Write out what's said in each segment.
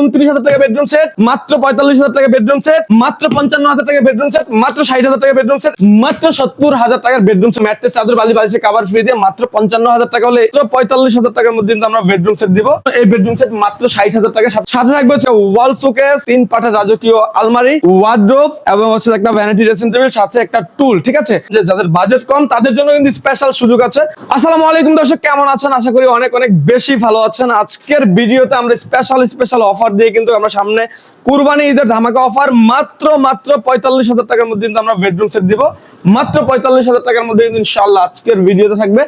উনত্রিশ হাজার টাকা বেডরুম সেট মাত্র পঁয়তাল্লিশ হাজার টাকা বেডরুম সেট মাত্র পঞ্চান্ন হাজার টাকা বেডরুম সেট মাত্র ষাট হাজার টাকা বেডরুম সেট মাত্র সত্তর হাজার টাকার বেডরুম সেট ম্যাট্রেস চাদর, বালি, বালিশে ফ্রি দিয়ে মাত্র পঞ্চান্ন হাজার টাকা হলে পঁয়তাল্লিশ হাজার টাকার মধ্যে কিন্তু আমরা বেডরুম সেট দিব। এই বেডরুম সেট মাত্র ষাট হাজার টাকা সাথে থাকবে হচ্ছে ওয়াল তিন রাজকীয় আলমারি ওয়ার্ড্রোব এবং হচ্ছে একটা ভ্যানিটি ড্রেসিং টেবিল সাথে একটা টুল ঠিক আছে? যে যাদের বাজেট কম, তাদের জন্য কিন্তু স্পেশাল সুযোগ আছে। আসসালামু আলাইকুম দর্শক, কেমন আছেন? আশা করি অনেক অনেক বেশি ভালো আছেন। আজকের ভিডিওতে আমরা স্পেশাল স্পেশাল অফার দিয়ে কিন্তু আমরা সামনে কুরবানি ঈদের ধামাকা অফার মাত্র মাত্র পঁয়তাল্লিশ হাজার টাকার মধ্যে কিন্তু আমরা বেডরুম সেট দিব। মাত্র পঁয়তাল্লিশ হাজার টাকার মধ্যে কিন্তু ইনশাল্লাহ আজকের ভিডিওতে থাকবে।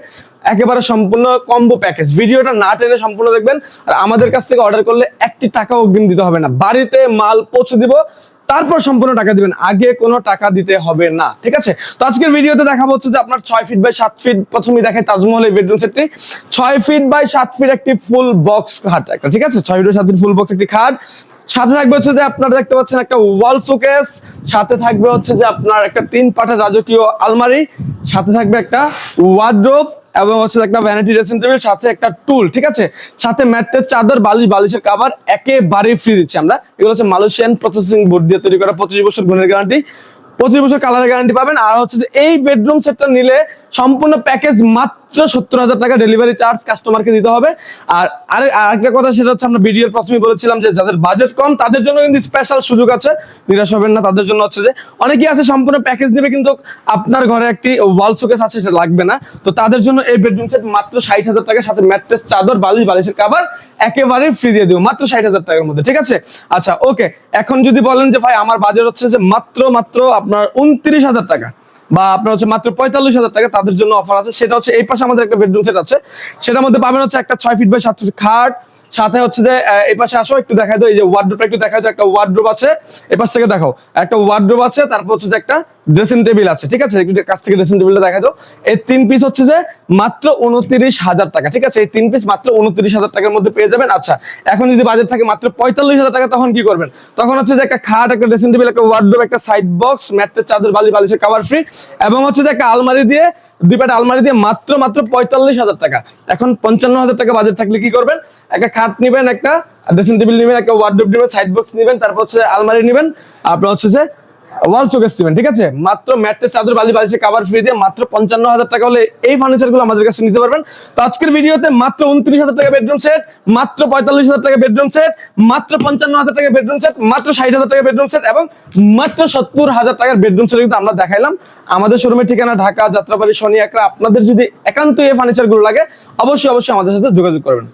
একেবারে সম্পূর্ণ কম্বো প্যাকেজ ভিডিওটা না টেনে সম্পূর্ণ দেখবেন। আর আমাদের কাছ থেকে অর্ডার করলে একটি টাকা অগ্রিম দিতে হবে না। বাড়িতে মাল পৌঁছে দিব, তারপর সম্পূর্ণ টাকা দিবেন। আগে কোনো টাকা দিতে হবে না, ঠিক আছে? তো আজকের ভিডিওতে দেখাবো হচ্ছে যে আপনার ছয় ফিট বাই সাত ফিট প্রথমেই দেখায় তাজমহল এই বেডরুম সেটটি ছয় ফিট বাই সাত ফিট একটি ফুল বক্স খাট একটা, ঠিক আছে? ছয় ফিট বাই সাত ফিট ফুল বক্স একটি খাট। সাথে থাকবে হচ্ছে যে আপনারা দেখতে পাচ্ছেন একটা ওয়াল শোকেস সাথে থাকবে হচ্ছে যে আপনার একটা তিন পাটা রাজকীয় আলমারি। সাথে থাকবে একটা ওয়ার্ড্রোভ এবং হচ্ছে একটা ভ্যানিটি ড্রেসিং টেবিল সাথে একটা টুল ঠিক আছে? সাথে ম্যাটের চাদর, বালিশ, বালিশের কাভার একেবারেই ফ্রি দিচ্ছি আমরা। এগুলো হচ্ছে মালয়েশিয়ান প্রসেসিং বোর্ড দিয়ে তৈরি করা পঁচিশ বছর গুণের গ্যারান্টি পঁচিশ বছর কালারের গ্যারান্টি পাবেন। আর হচ্ছে যে এই বেডরুম সেটটা নিলে সম্পূর্ণ প্যাকেজ মাত্র সত্তর হাজার টাকা ডেলিভারি চার্জ কাস্টমারকে দিতে হবে। আর আর, আরেকটা কথা, সেটা হচ্ছে আমরা ভিডিওর প্রথমে বলেছিলাম যে যাদের বাজেট কম, তাদের জন্য কিন্তু স্পেশাল সুযোগ আছে। নিরাশ হবেন না, তাদের জন্য হচ্ছে যে অনেকেই আছে, সম্পূর্ণ প্যাকেজ নেবে, কিন্তু আপনার ঘরে একটি ওয়াল শোকেস আছে, সেটা লাগবে না। তো তাদের জন্য এই বেডরুম সেট মাত্র ষাট হাজার টাকা, সাথে ম্যাট্রেস চাদর, বালিশ, বালিশের কাভার একেবারে ফ্রি দিয়ে দেবো মাত্র ষাট হাজার টাকার মধ্যে, ঠিক আছে? আচ্ছা ওকে এখন যদি বলেন যে ভাই, আমার বাজেট হচ্ছে যে মাত্র মাত্র আপনার উনত্রিশ হাজার টাকা। বা আপনার হচ্ছে মাত্র পঁয়তাল্লিশ হাজার টাকা তাদের জন্য অফার আছে। সেটা হচ্ছে এই পাশে আমাদের একটা বেডরুম সেট আছে। সেটার মধ্যে পাবেন হচ্ছে একটা ছয় ফিট বাই সাত ফিট খাট। সাথে হচ্ছে যে এই পাশে আসো, একটু দেখাই দাও, এই যে ওয়ার্ড্রোবটা একটু দেখাই দাও, একটা ওয়ার্ড্রোপ আছে। এ পাশ থেকে দেখো একটা ওয়ার্ড্রোপ আছে, তারপর হচ্ছে যে একটা ড্রেসিং টেবিল আছে, ঠিক আছে? একটু কাছ থেকে ড্রেসিং টেবিলটা দেখাই দাও এই তিন পিস হচ্ছে যে, মাত্র উনত্রিশ হাজার টাকা, ঠিক আছে? এই তিন পিস মাত্র উনত্রিশ হাজার টাকার মধ্যে পেয়ে যাবেন। আচ্ছা এখন যদি বাজেট থাকে মাত্র পঁয়তাল্লিশ হাজার টাকা, তখন কি করবেন? তখন হচ্ছে যে একটা খাট, একটা ড্রেসিং টেবিল একটা ওয়ার্ড্রোব একটা সাইড বক্স ম্যাট্রেস, চাদর, বালি, বালিশের কাভার ফ্রি এবং হচ্ছে যে একটা আলমারি দিয়ে, দুই আলমারি দিয়ে মাত্র মাত্র পঁয়তাল্লিশ হাজার টাকা। এখন পঞ্চান্ন হাজার টাকা বাজেট থাকলে কি করবেন? একটা খাট নেবেন, একটা ড্রেসিং টেবিল নেবেন, একটা ওয়ার্ডরোব নেবেন সাইড বক্স নেবেন, তারপর হচ্ছে আলমারি নেবেন। আপনার হচ্ছে যে ওয়াল ঠিক আছে? মাত্র চাদর বালি বালিশে ফ্রি দিয়ে মাত্র পঞ্চান্ন হাজার টাকা হলে এই ফার্নিচারগুলো আমাদের কাছে নিতে পারবেন। তো আজকের ভিডিওতে মাত্র উনত্রিশ হাজার টাকা বেডরুম সেট মাত্র পঁয়তাল্লিশ হাজার টাকা বেডরুম সেট মাত্র পঞ্চান্ন হাজার টাকা বেডরুম সেট মাত্র ষাট হাজার টাকা বেডরুম সেট এবং মাত্র সত্তর হাজার টাকার বেডরুম সেট কিন্তু আমরা দেখাইলাম। আমাদের শোরুমের ঠিকানা ঢাকা, যাত্রাবাড়ি শনি একরা আপনাদের যদি একান্ত এই ফার্নিচারগুলো লাগে, অবশ্যই অবশ্যই আমাদের সাথে যোগাযোগ করবেন।